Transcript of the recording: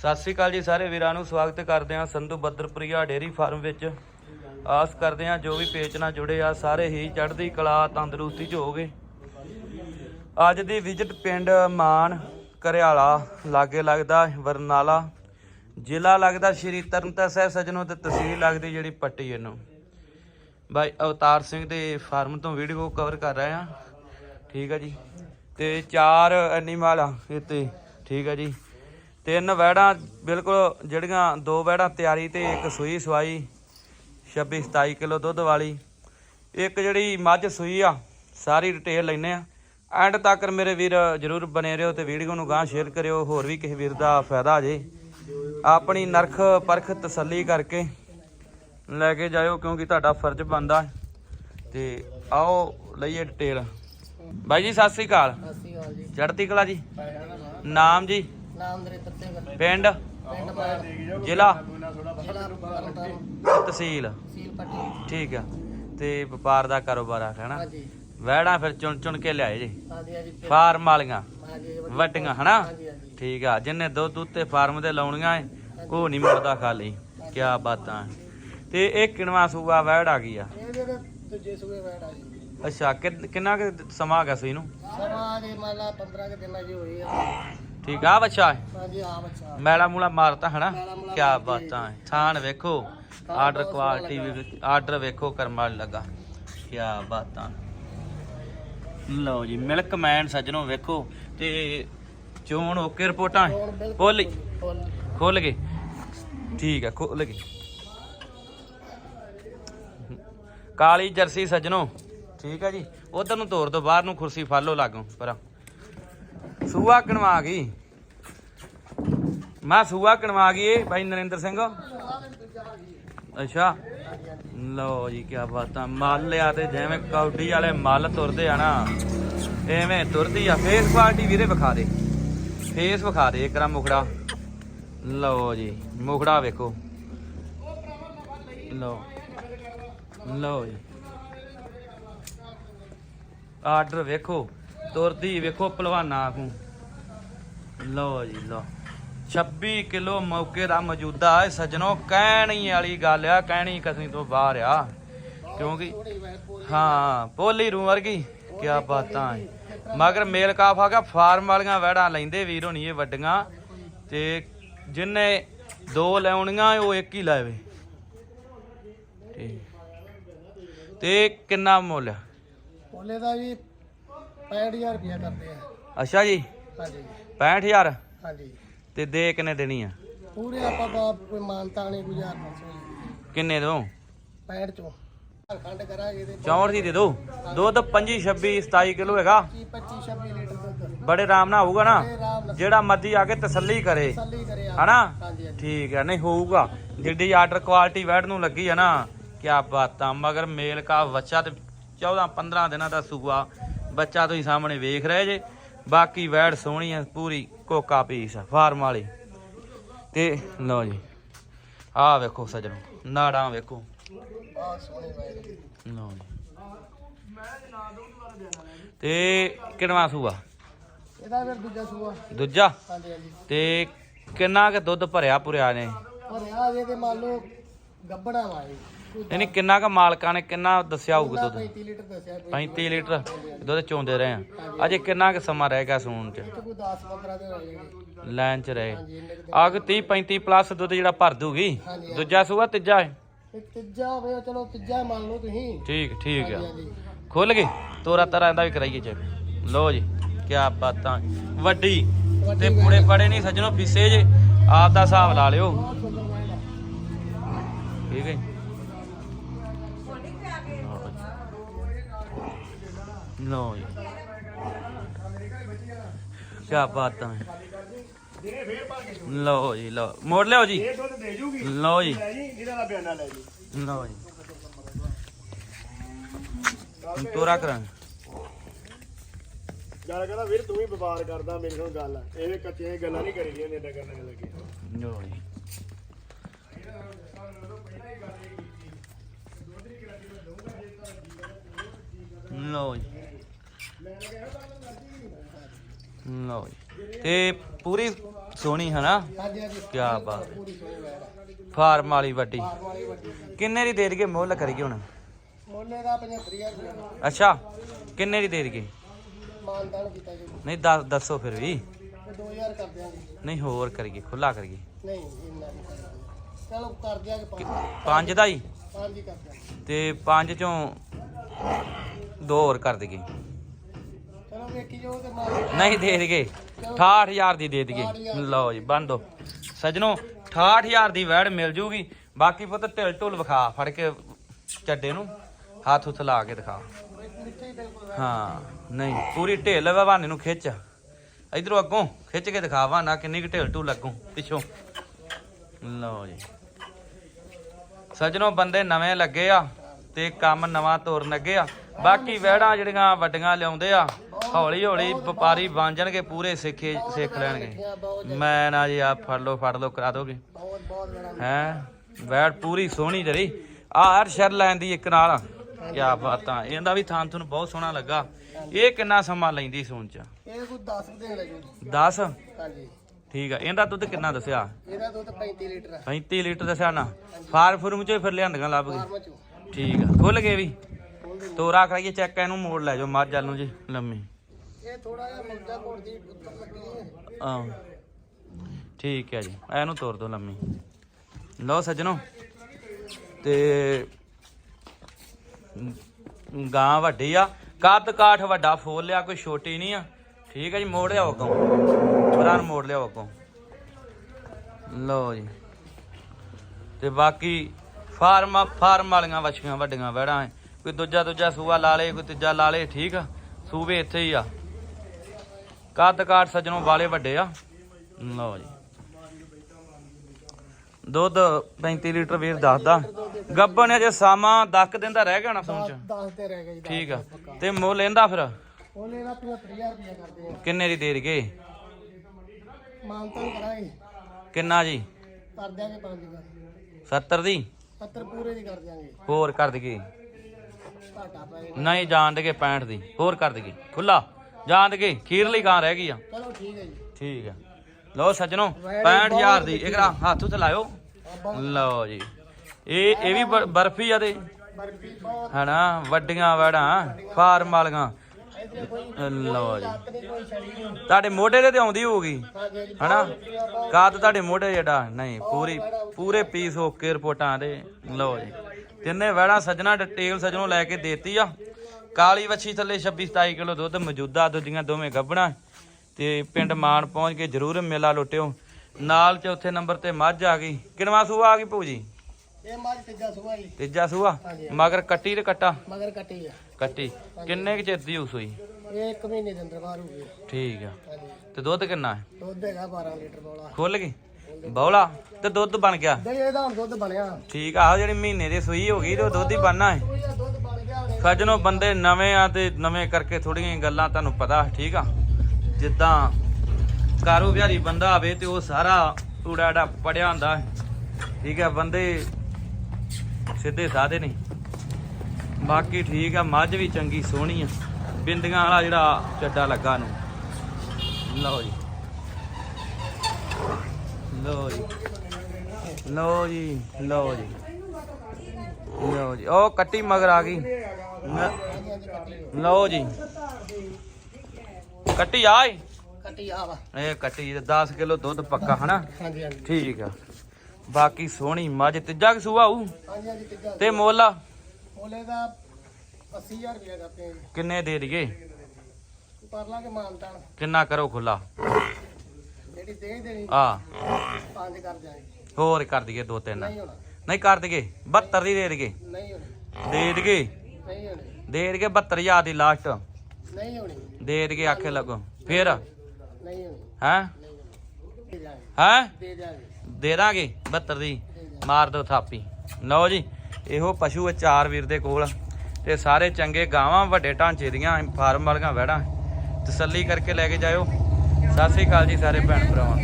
ਸਤਿ ਸ੍ਰੀ ਅਕਾਲ ਜੀ ਸਾਰੇ ਵੀਰਾਂ ਨੂੰ, ਸਵਾਗਤ ਕਰਦੇ ਹਾਂ ਸੰਧੂ ਬੱਦਰਪੁਰੀਆ ਡੇਰੀ ਫਾਰਮ ਵਿੱਚ। ਆਸ ਕਰਦੇ ਹਾਂ ਜੋ ਵੀ ਪੇਚ ਨਾਲ ਜੁੜੇ ਆ, ਸਾਰੇ ਹੀ ਚੜ੍ਹਦੀ ਕਲਾ, ਤੰਦਰੁਸਤੀ ਚ ਹੋਗੇ ਅੱਜ ਦੀ ਵਿਜ਼ਿਟ ਪਿੰਡ ਮਾਨ, ਕਰਿਆਲਾ, ਲਾਗੇ ਲੱਗਦਾ ਵਰਨਾਲਾ। ਜ਼ਿਲ੍ਹਾ ਲੱਗਦਾ ਸ਼੍ਰੀ ਤਰਨਤਾਰਨ ਸਾਹਿਬ ਸਜਣੋ ਤੇ ਤਹਿਸੀਲ ਲੱਗਦੀ ਜਿਹੜੀ ਪੱਟੀ ਇਹਨੂੰ। ਬਾਈ ਅਵਤਾਰ ਸਿੰਘ ਦੇ ਫਾਰਮ ਤੋਂ ਵੀਡੀਓ ਕਵਰ ਕਰ ਰਹੇ ਆ ਠੀਕ ਆ ਜੀ। ਤੇ ਚਾਰ ਐਨੀਮਲ ਆ ਇੱਥੇ। ਠੀਕ ਆ ਜੀ। ਤਿੰਨ ਵੈੜਾਂ ਬਿਲਕੁਲ ਜਿਹੜੀਆਂ ਦੋ ਵੈੜਾਂ ਤਿਆਰੀ ਤੇ ਇੱਕ ਸੂਈ ਸਵਾਈ 26 27 ਕਿਲੋ ਦੁੱਧ ਵਾਲੀ। ਇੱਕ ਜਿਹੜੀ ਮੱਝ ਸੂਈ ਆ ਸਾਰੀ ਡਿਟੇਲ ਲੈਨੇ ਆ ਐਂਡ ਤੱਕ ਮੇਰੇ ਵੀਰ ਜਰੂਰ ਬਨੇ ਰਹੋ ਤੇ ਵੀਡੀਓ ਨੂੰ ਗਾਂ ਸ਼ੇਅਰ ਕਰਿਓ ਹੋਰ ਵੀ ਕਿਸੇ ਵੀਰ ਦਾ ਫਾਇਦਾ ਆ ਜੇ। ਆਪਣੀ ਨਰਖ ਪਰਖ ਤਸੱਲੀ ਕਰਕੇ ਲੈ ਕੇ ਜਾਇਓ ਕਿਉਂਕਿ ਤੁਹਾਡਾ ਫਰਜ਼ ਬਣਦਾ। ਤੇ ਆਓ ਲਈਏ ਡਿਟੇਲ। ਬਾਈ ਜੀ ਸਤਿ ਸ੍ਰੀ ਅਕਾਲ। ਸਤਿ ਸ਼੍ਰੀ ਅਕਾਲ ਜੀ। ਚੜ੍ਹਦੀ ਕਲਾ ਜੀ। ਨਾਮ ਜੀ। ਨਾਮ ਨਰਿੰਦਰ ਸਿੰਘ ਪਿੰਡ? ਜ਼ਿਲ੍ਹਾ? ਤਹਿਸੀਲ। ਸੀਲ ਪੱਟੀ। ਠੀਕ ਆ। ਤੇ ਵਪਾਰ ਦਾ ਕਾਰੋਬਾਰ ਆ ਹਨਾ ਹਾਂਜੀ। ਵਹਿੜਾਂ ਫਿਰ ਚੁਣ ਚੁਣ ਕੇ ਲਿਆਏ ਜੀ। ਹਾਂਜੀ ਹਾਂਜੀ। ਪਿੰਡ- ਫਾਰਮ ਵਾਲੀਆਂ। ਹਾਂਜੀ ਵੱਡੀਆਂ ਹਨਾ ਹਾਂਜੀ ਹਾਂਜੀ। ਠੀਕ ਆ। ਜਿੰਨੇ ਦੁੱਧ ਉੱਤੇ ਫਾਰਮ ਦੇ ਲਾਉਣੀਆਂ ਏ ਉਹ ਨਹੀਂ ਮੁੜਦਾ ਖਾਲੀ। ਕੀ ਬਾਤਾਂ ਤੇ ਇਹ ਕਿਣਵਾ ਸੂਆ ਵਹਿੜ ਆ ਗਈ ਆ? ਇਹ ਜਿਹੜੇ ਦੂਜੇ ਸੂਏ ਬੈਠ ਆ ਜੀ। ਅੱਛਾ ਕਿ- ਕਿੰਨਾ ਕੁ ਸਮਾਂ ਗਿਆ ਸੂਈ ਨੂੰ ਸਮਾਂ ਦੇ ਮੰਨ ਲਾ 15 ਕੇ ਦਿਨਾਂ ਜੀ ਹੋਈ ਆ। ਠੀਕ ਆ ਬੱਚਾ? ਹਾਂਜੀ ਆ ਬੱਚਾ। ਮੈਲਾ ਮੂਲਾ ਮਾਰਤਾ ਹਨਾ? ਕੀ। ਬਾਤਾਂ ਏ। ਥਾਣ ਵੇਖੋ ਆਰਡਰ ਕੁਆਲਿਟੀ ਵੀ ਆਰਡਰ ਵੇਖੋ ਕਰਮ ਵਾਲੀ ਲੱਗਾ। ਕੀ ਬਾਤਾਂ। ਲਓ ਜੀ ਮਿਲਕ ਮੈਨ ਸੱਜਣੋ ਵੇਖੋ ਤੇ ਚੋਣ ਓਕੇ ਰਿਪੋਰਟਾਂ? ਖੋਲ ਖੋਲ ਗਏ? ਠੀਕ ਹੈ ਖੋਲ ਗਏ। ਕਾਲੀ ਜਰਸੀ ਸੱਜਣੋ। ਠੀਕ ਹੈ ਜੀ। ਉਧਰ ਨੂੰ ਤੋਰ ਦੋ ਬਾਹਰ ਨੂੰ ਕੁਰਸੀ ਫਾਲੋ ਲਾਗੋ ਪਰਾਂ। ਸੂਆ ਕਣਵਾ ਗਈ। ਮੈਂ ਸੂਆ ਕਣਵਾ ਗਈ ਏ ਭਾਈ ਨਰਿੰਦਰ ਸਿੰਘ। ਅੱਛਾ। ਲਓ ਜੀ ਕੀ ਬਾਤਾਂ ਮੱਲ ਆ ਤੇ ਜਿਵੇਂ ਕੌਡੀ ਵਾਲੇ ਮੱਲ ਤੁਰਦੇ ਆ ਨਾ, ਐਵੇਂ ਤੁਰਦੀ ਆ। ਫੇਸ ਕੁਆਲਿਟੀ ਵੀਰੇ ਵਿਖਾ ਦੇ। ਫੇਸ ਵਿਖਾ ਦੇ ਇਕਰਾ ਮੁਖੜਾ। ਲਓ ਜੀ, ਮੁਖੜਾ ਵੇਖੋ। ਲਓ। ਲਓ ਜੀ। ਆਰਡਰ ਵੇਖੋ। ਤੁਰਦੀ ਵੇਖੋ ਪਹਿਲਵਾਨਾ ਨੂੰ ਲਓ ਜੀ ਲਓ। 26 ਕਿਲੋ ਮੌਕੇ ਦਾ ਮੌਜੂਦਾ ਹੈ। ਸਜਣੋ ਕਹਿਣੀ ਵਾਲੀ ਗੱਲ ਆ ਕਹਿਣੀ ਕਸੀ ਤੋਂ ਬਾਹਰ ਆ। ਕਿਉਂਕਿ ਹਾਂ ਪੋਲੀ ਰੂ ਵਰਗੀ ਕੀ ਬਾਤਾਂ ਹੈ ਮਗਰ ਮੇਲ ਕਾਫ ਆ ਗਿਆ ਫਾਰਮ ਵਾਲੀਆਂ ਵੈੜਾਂ ਲੈਂਦੇ ਵੀਰ ਹੋਣੀ ਇਹ ਵੱਡੀਆਂ। ਤੇ ਜਿੰਨੇ ਦੋ ਲੈਉਣੀਆਂ ਉਹ ਇੱਕ ਹੀ ਲਾਵੇ। ਤੇ ਕਿੰਨਾ ਮੁੱਲ? ਪੋਲੇ ਦਾ ਜੀ 65000 ਰੁਪਇਆ ਕਰਦੇ ਆ। ਅੱਛਾ ਜੀ। ਹਾਂਜੀ। 65000 ਹਾਂਜੀ। ਤੇ ਦੇ ਕਿੰਨੇ ਦੇਣੀ ਆ? ਪੂਰੇ ਆਪਾਂ ਕੋਈ ਮਾਨਤਾ ਨਹੀਂ ਗੁਜ਼ਾਰ ਨਹੀਂ। ਕਿੰਨੇ ਦੋ? 65 ਚੋਂ। ਖੰਡ ਕਰਾਂਗੇ ਤੇ 64 ਦੀ ਦੇ ਦੋ। ਦੁੱਧ 25 26 27 ਕਿਲੋ ਹੈਗਾ। 25 26 ਲੀਟਰ ਦੁੱਧ। ਬੜੇ ਆਰਾਮ ਨਾਲ ਹੋਊਗਾ ਨਾ? ਇਹ ਆਰਾਮ ਨਾਲ। ਜਿਹੜਾ ਮਰਜ਼ੀ ਆ ਕੇ ਤਸੱਲੀ ਕਰੇ। ਤਸੱਲੀ ਕਰਿਆ ਹਨਾ? ਹਾਂਜੀ ਹਾਂਜੀ। ਠੀਕ ਹੈ ਨਹੀਂ ਹੋਊਗਾ। ਜਿੱਡੀ ਆਰਡਰ ਕੁਆਲਿਟੀ ਵੈੜ ਨੂੰ ਲੱਗੀ ਹੈ ਨਾ ਕਿਆ ਬਾਤਾਂ। ਮਗਰ ਮੇਲ ਕਾ ਬੱਚਾ ਤੇ 14 15 ਦਿਨਾਂ ਦਾ ਸੂਆ। ਬੱਚਾ ਤੁਸੀਂ ਸਾਹਮਣੇ ਵੇਖ ਰਹੇ ਜੇ। ਬਾਕੀ ਵੈੜ ਸੋਹਣੀ ਹੈ ਪੂਰੀ ਕੋਕਾ ਪੀਸ ਆ, ਫਾਰਮ ਵਾਲੀ। ਤੇ ਲਓ ਜੀ ਆਹ ਵੇਖੋ ਸਜਣੋ ਨਾੜਾਂ ਵੇਖੋ। ਬਹੁਤ ਸੋਹਣੀ ਬਾਈ ਲਓ ਜੀ। ਤੇ ਕਿੰਨਵਾ ਸੂਆ? ਇਹਦਾ ਫਿਰ ਦੂਜਾ ਸੂਆ। ਦੂਜਾ? ਹਾਂਜੀ ਹਾਂਜੀ। ਤੇ ਕਿੰਨਾ ਕੁ ਦੁੱਧ ਭਰਿਆ ਪੁਰਿਆ ਨੇ? ਪਰ ਆ ਜੇ ਤੇ ਮੰਨ ਲਓ ਗੱਬੜਾ ਵਾਏ ਨਹੀਂ ਨਹੀਂ ਕਿੰਨਾ ਕੁ ਮਾਲਕਾਂ ਨੇ ਕਿੰਨਾ ਦੱਸਿਆ ਹੋਊਗਾ ਦੁੱਧ? 35 ਲੀਟਰ ਦੱਸਿਆ ਕੋਈ 35 ਲੀਟਰ ਦੁੱਧ ਚੋਂਦੇ ਰਹੇ ਆ। ਅਜੇ ਕਿੰਨਾ ਕੁ ਸਮਾਂ ਰਹਿ ਗਿਆ ਸੂਣ ਚ? ਕੋਈ 10 15 ਦੇ ਹੋ ਜਾਣਗੇ। ਲਾਈਨ ਚ ਰਹੇ। ਆਗ 30 35 ਪਲੱਸ ਦੁੱਧ ਜਿਹੜਾ ਭਰ ਦੂਗੀ। ਦੂਜਾ ਸੂਆ ਤੀਜਾ? ਹੈ ਤੀਜਾ ਹੋਵੇ ਚਲੋ ਤੀਜਾ ਮੰਨ ਲਓ ਤੁਸੀਂ। ਠੀਕ ਠੀਕ ਆ। ਖੁੱਲ ਗਏ ਤੋਰਾ ਤਰਾ ਇਹਦਾ ਵੀ ਕਰਾਈਏ ਚੈੱਕ ਲੋ ਜੀ ਕੀ ਬਾਤਾਂ। ਵੱਡੀ ਤੇ ਪੁੜੇ ਪੜੇ ਨਹੀਂ ਸੱਜਣੋ ਫਿੱਸੇ ਜੇ। ਆਪ ਦਾ ਹਿਸਾਬ ਲਾ ਲਿਓ। ਦਾ ਠੀਕ ਹੈ ਲੋ ਜੀ। ਕੀ ਬਾਤਾਂ ਹੈ ਲੋ ਜੀ ਲੋ ਮੋੜ ਲਿਓ ਜੀ। ਇਹ ਦੁੱਧ ਦੇ ਜੂਗੀ। ਲੋ ਜੀ ਲਓ ਜੀ। ਤੋਰਾ ਕਰਾਂ ਗੱਲ ਕਹਿੰਦਾ ਵੀਰ ਤੂੰ ਵੀ ਵਪਾਰ ਕਰਦਾ ਮੇਰੇ ਨਾਲ ਗੱਲ। ਇਹ ਕੱਚੀਆਂ ਗੱਲਾਂ ਨਹੀਂ ਕਰੀਦੀਆਂ ਨੇ ਏਦਾਂ ਕਰਨ ਲੱਗੇ। ਲਓ ਜੀ। ਲਓ ਜੀ। ਲਓ ਜੀ। ਤੇ ਪੂਰੀ ਸੋਹਣੀ ਹਨਾ? ਹਾਂਜੀ ਹਾਂਜੀ ਕੀ ਬਾਤ ਹੈ। ਪੂਰੀ ਸੋਹਣੀ ਵੈੜ ਫਾਰਮ ਵਾਲੀ ਵੱਡੀ। ਫਾਰਮ ਵਾਲੀ ਵੱਡੀ ਕਿੰਨੇ ਦੀ ਦੇ ਦਈਏ? ਮੁੱਲ ਕਰੀਏ ਹੁਣ। ਮੁੱਲੇ ਦਾ 75000 ਰੁਪਏ ਅੱਛਾ, ਕਿੰਨੇ ਦੀ ਦੇ ਦਈਏ? ਮਾਨਦਾਨ ਕੀਤਾ ਜੀ ਨਹੀਂ, ਦੱਸ ਦੱਸੋ ਫਿਰ ਵੀ। ਤੇ 2000 ਕਰ ਦਿਆਂਗੇ ਨਹੀਂ, ਹੋਰ ਕਰੀਏ ਖੁੱਲਾ ਕਰੀਏ। ਨਹੀਂ ਇੰਨਾ ਨਹੀਂ ਕਰਾਂਗੇ। ਚਲੋ ਕਰ ਦਿਆਂਗੇ ਪੰਜ ਪੰਜ ਦਾ ਹੀ? ਪੰਜ ਹੀ ਕਰ ਦਿਆਂਗੇ ਤੇ ਪੰਜ ਚੋਂ ਦੋ ਹੋਰ ਕਰ ਦਈਏ। ਵੇਖੀ ਜਾਓ ਤੇ ਮਾਰ ਨਹੀਂ ਦੇ ਦਈਏ। 68000 ਦੀ ਦੇ ਦਈਏ। ਲਓ ਜੀ, ਬੰਦ ਦੋ ਸਜਣੋ 68000 ਦੀ ਵੈੜ ਮਿਲ ਜੂਗੀ। ਬਾਕੀ ਪੁੱਤ ਢਿਲ ਢੁਲ ਵਿਖਾ, ਫੜ ਕੇ ਚੱਡੇ ਨੂੰ। ਹੱਥ ਹੁੱਥ ਲਾ ਕੇ ਦਿਖਾ। ਹਾਂ, ਨਹੀਂ, ਪੂਰੀ ਢਿੱਲ ਵਾਹਨੇ ਨੂੰ ਖਿੱਚ। ਇਧਰੋਂ ਅੱਗੋਂ ਖਿੱਚ ਕੇ ਦਿਖਾ ਨਾ ਕਿੰਨੀ ਕੁ ਢਿੱਲ ਢੁਲ ਲੱਗੂ ਪਿੱਛੋਂ। ਲਓ ਜੀ। ਸੱਜਣੋ, ਬੰਦੇ ਨਵੇਂ ਲੱਗੇ ਆ ਤੇ ਕੰਮ ਨਵਾਂ ਤੋਰਨ ਲੱਗੇ ਆ। ਬਾਕੀ ਵਹਿੜਾਂ ਜਿਹੜੀਆਂ ਵੱਡੀਆਂ ਲਿਆਉਂਦੇ ਆ ਹੌਲੀ ਹੌਲੀ ਵਪਾਰੀ ਬਣ ਜਾਣਗੇ ਪੂਰੇ ਸਿੱਖੇ ਸਿੱਖ ਲੈਣਗੇ। ਮੈਂ ਨਾ ਜੀ ਆ ਫੜ ਲਓ ਫੜ ਲਓ ਕਰਾ ਦੋਗੇ। ਹੈ? ਵੈੜ ਪੂਰੀ ਸੋਹਣੀ ਜਰੀ ਆ ਹਰ ਸ਼ਰ ਲੈਣ ਦੀ ਇੱਕ ਨਾਲ ਕੀ ਬਾਤਾਂ ਇਹਦਾ ਵੀ ਥਾਂ ਤੁਹਾਨੂੰ ਬਹੁਤ ਸੋਹਣਾ ਲੱਗਾ। ਇਹ ਕਿੰਨਾ ਸਮਾਂ ਲੈਂਦੀ ਸੂਣ ਚ? ਇਹ ਕੋਈ 10 ਦਿਨ ਲੱਗੂ 10 ਹਾਂਜੀ। ਠੀਕ ਆ। ਇਹਦਾ ਦੁੱਧ ਕਿੰਨਾ ਦੱਸਿਆ? ਇਹਦਾ ਦੁੱਧ 35 ਲੀਟਰ ਆ। 35 ਲੀਟਰ ਦੱਸਿਆ ਨਾ। ਫਾਰ ਫਰਮ ਚੋਂ ਫਿਰ ਲਿਆਂਦੀਆਂ ਲੱਭ ਗਏ ਫਾਰਮ ਠੀਕ ਆ। ਖੁੱਲ ਗਏ ਵੀ? ਤੋਰਾ ਕਰਾਈਏ ਚੈੱਕ ਇਹਨੂੰ ਮੋੜ ਲੈ ਜਾਓ ਮੱਝ ਵੱਲ ਨੂੰ ਜੀ ਲੰਮੀ। ਇਹ ਥੋੜਾ ਜਿਹਾ ਮੁਰਗਾ ਕੋਟ ਦੀ ਉੱਤਰ ਲੱਗੀ ਹੈ। ਆ ਠੀਕ ਹੈ ਜੀ, ਇਹਨੂੰ ਤੋਰ ਦੋ ਲੰਮੀ। ਲਓ ਸੱਜਣੋ, ਤੇ ਗਾਂ ਵੱਡੀ ਆ, ਕੱਦ ਕਾਠ ਵੱਡਾ, ਫੋਲ ਲਿਆ ਕੋਈ ਛੋਟੀ ਨਹੀਂ ਆ। ਠੀਕ ਹੈ ਜੀ, ਮੋੜ ਲਿਆਓ ਅੱਗੋਂ। ਪਰਾਂ ਮੋੜ ਲਿਆਓ ਅੱਗੋਂ। ਲਓ ਜੀ। ਤੇ ਬਾਕੀ ਫਾਰਮ ਫਾਰਮ ਵਾਲੀਆਂ ਵਛੀਆਂ ਵੱਡੀਆਂ ਵੜਾਂ ਕੋਈ ਦੂਜਾ ਦੂਜਾ ਸੂਆ ਲਾ ਲੇ, ਕੋਈ ਤੀਜਾ ਲਾ ਲੇ, ਠੀਕ ਆ। ਸੂਬੇ ਇੱਥੇ ਹੀ ਆ। ਕੱਦ ਕਾਠ ਸੱਜਣੋਂ ਵਾਲੇ ਵੱਡੇ ਆ। ਲਓ ਜੀ। ਦੁੱਧ 35 ਲੀਟਰ ਵੀਰ ਦੱਸਦਾ। ਗੱਬਣ ਅਜੇ ਸਾਮਾ 10 ਦਿਨ ਦਾ ਰਹਿ ਗਿਆ ਨਾ ਸੌਂ ਚ। 10 ਤੇ ਰਹਿ ਗਏ ਜੀ ਠੀਕ ਆ। ਤੇ ਮੁੱਲ ਇਹਦਾ ਫਿਰ? ਉਹਨੇ ਨਾ 75000 ਰੁਪਏ ਕਰਦੇ ਆ। ਕਿੰਨੇ ਦੀ ਦੇ ਕਰਾਂਗੇ। ਕਿੰਨਾ ਜੀ? ਕਰ ਦਿਆਂਗੇ ਪੰਜ ਦਾ 70 ਦੀ? 70 ਪੂਰੇ ਦੀ ਕਰ ਦਿਆਂਗੇ। ਹੋਰ ਕਰ ਦਈਏ। ਘਾਟਾ ਪਏਗਾ ਨਹੀਂ ਜਾਣ ਦੇਗੇ 65 ਦੀ। ਹੋਰ ਕਰ ਦਈਏ। ਖੁੱਲਾ ਜਾਣ ਦੇਗੇ ਖੀਰਲੀ ਗਾਂ ਰਹਿ ਗਈ ਆ। ਚਲੋ ਠੀਕ ਹੈ ਜੀ। ਠੀਕ ਆ। ਲਓ ਸੱਜਣੋ 65000 ਦੀ ਇਕਰਾ ਹੱਥ ਉੱਤੇ ਲਾਇਓ। ਲਓ ਜੀ। ਇਹ ਇਹ ਵੀ ਬਰਫੀ ਆ ਤੇ। ਬਰਫੀ ਬਹੁਤ ਹਨਾ ਵੱਡੀਆਂ ਵੜਾਂ ਫਾਰਮ ਵਾਲੀਆਂ। ਕੋਈ ਲਓ ਜੀ। ਲੱਤ ਨਹੀਂ ਕੋਈ ਛੜੀ ਨਹੀਂ। ਤੁਹਾਡੇ ਮੋਢੇ ਤੇ ਤੇ ਆਉਂਦੀ ਹੋਊਗੀ। ਹਾਂਜੀ ਜੀ ਹਨਾ? ਕਾਦ ਤੁਹਾਡੇ ਮੋਢੇ ਜਿਹੜਾ? ਨਹੀਂ ਪੂਰੀ ਪੂਰੇ ਪੀਸ ਓਕੇ ਰਿਪੋਰਟਾਂ ਦੇ। ਲਓ ਜੀ। ਤਿੰਨੇ ਵੜਾ ਸੱਜਣਾ ਡਿਟੇਲ ਸੱਜਣੋਂ ਲੈ ਕੇ ਦੇਤੀ ਆ। ਕਾਲੀ ਵੱਛੀ ਥੱਲੇ 26 27 ਕਿਲੋ ਦੁੱਧ ਮੌਜੂਦਾ ਦੁੱਧੀਆਂ ਦੋਵੇਂ ਗੱਭਣਾ। ਤੇ ਪਿੰਡ ਮਾਨ ਪਹੁੰਚ ਕੇ ਜਰੂਰ ਮੇਲਾ ਲੁੱਟਿਓ। ਨਾਲ ਚੌਥੇ ਨੰਬਰ ਤੇ ਮੱਝ ਆ ਗਈ। ਕਿਨਵਾ ਸੂਆ ਆ ਗਈ ਭੂਜੀ ਇਹ ਮੱਝ ਤੀਜਾ ਸੁਆ ਜੀ। ਤੀਜਾ ਸੂਆ। ਮਗਰ ਕੱਟੀ ਤੇ ਕੱਟਾ? ਮਗਰ ਕੱਟੀ ਆ। ਕੱਟੀ। ਕਿੰਨੇ ਕੁ ਚਿਰ ਦੀ ਹੋਊ ਸੂਈ ਇਹ ਮਹੀਨੇ ਦੇ ਅੰਦਰ ਬਾਹਰ ਹੋ ਗਈ ਠੀਕ ਆ। ਤੇ ਦੁੱਧ ਕਿੰਨਾ ਹੈ? ਦੁੱਧ ਹੈਗਾ 12 ਲੀਟਰ ਬੋਲਾ। ਖੁੱਲ ਗਈ? ਬੌਲਾ? ਤੇ ਦੁੱਧ ਬਣ ਗਿਆ? ਨਹੀਂ ਇਹਦਾ ਹੁਣ ਦੁੱਧ ਬਣਿਆ। ਠੀਕ ਆ ਆਹ ਜਿਹੜੀ ਮਹੀਨੇ ਦੀ ਸੂਈ ਹੋ ਗਈ ਤੇ ਦੁੱਧ ਹੀ ਬਣਨਾ ਹੈ। ਸੱਜਣੋ ਬੰਦੇ ਨਵੇਂ ਆ ਤੇ ਨਵੇਂ ਕਰਕੇ ਥੋੜੀਆਂ ਗੱਲਾਂ ਤੁਹਾਨੂੰ ਪਤਾ, ਠੀਕ ਆ? ਜਿੱਦਾਂ ਕਾਰੋਬਾਰੀ ਬੰਦਾ ਆਵੇ ਤੇ ਉਹ ਸਾਰਾ ਊੜਾੜਾ ਪੜਿਆ ਹੁੰਦਾ ਠੀਕ ਆ? ਬੰਦੇ ਸਿੱਧੇ ਸਾਦੇ ਨਹੀਂ। ਬਾਕੀ ਠੀਕ ਆ, ਮੱਝ ਵੀ ਚੰਗੀ, ਸੋਹਣੀ ਆ। ਬਿੰਦੀਆਂ ਵਾਲਾ ਜਿਹੜਾ ਚੱਡਾ ਲੱਗਾ ਨੂੰ। ਲਓ ਜੀ। ਲਓ ਜੀ। ਲਓ ਜੀ ਲਓ ਜੀ। ਲਓ ਜੀ। ਉਹ ਕੱਟੀ ਮਗਰ ਆ ਗਈ। ਲਓ ਜੀ। ਕੱਟੀ ਆਈ ਕੱਟੀ ਆ ਵਾ। ਇਹ ਕੱਟੀ ਤੇ 10 ਕਿਲੋ ਦੁੱਧ ਪੱਕਾ ਹਨਾ? ਹਾਂਜੀ ਹਾਂਜੀ। ਠੀਕ ਆ। ਬਾਕੀ ਸੋਹਣੀ ਮੱਝ ਤੀਜਾ ਕਿ ਸੂਆ ਹੋਊ ਹਾਂਜੀ ਹਾਂਜੀ ਤੀਜਾ। ਤੇ ਮੁੱਲ ਬੋਲੇ ਦਾ 80000 ਰੁਪਏ ਆ ਜੀ। ਕਿੰਨੇ ਦੇ ਦਈਏ? ਕਰ ਲਾਂਗੇ ਮਾਨਤਾਨ ਕਿੰਨਾ ਕਰੋ ਖੁੱਲਾ? ਜਿਹੜੀ ਦੇ ਦੇਣੀ ਆ। ਪੰਜ ਕਰ ਦਿਆਂਗੇ। ਹੋਰ ਕਰ ਦਈਏ ਦੋ ਤਿੰਨ। ਨਹੀਂ ਹੋਣਾ। ਨਹੀਂ ਕਰ ਦਈਏ 72 ਦੀ ਦੇ ਦਈਏ। ਨਹੀਂ ਹੋਣੀ। ਦੇ ਦਈਏ। ਨਹੀਂ ਹੋਣੀ। ਦੇ ਦਈਏ 72000 ਦੀ ਲਾਸਟ। ਨਹੀਂ ਹੋਣੀ। ਦੇ ਦਈਏ ਆਖੇ ਲੱਗੋ। ਫਿਰ? ਨਹੀਂ ਹੋਣੀ। ਹੈ? ਦੇ ਦਿਆਂਗੇ ਹੈ? ਦੇ ਦਿਆਂਗੇ ਦੇ ਦਾਂਗੇ 72 ਦੀ। ਮਾਰ ਦੋ ਥਾਪੀ। ਲਓ ਜੀ ਇਹੋ ਪਸ਼ੂ ਆ ਚਾਰ ਵੀਰ ਦੇ ਕੋਲ। ਤੇ ਸਾਰੇ ਚੰਗੇ ਗਾਵਾਂ ਵੱਡੇ ਢਾਂਚੇ ਦੀਆਂ ਫਾਰਮ ਵਾਲੀਆਂ ਵਹਿੜਾਂ। ਤਸੱਲੀ ਕਰਕੇ ਲੈ ਕੇ ਜਾਇਓ। ਸਤਿ ਸ੍ਰੀ ਅਕਾਲ ਜੀ ਸਾਰੇ ਭੈਣ ਭਰਾਵਾਂ।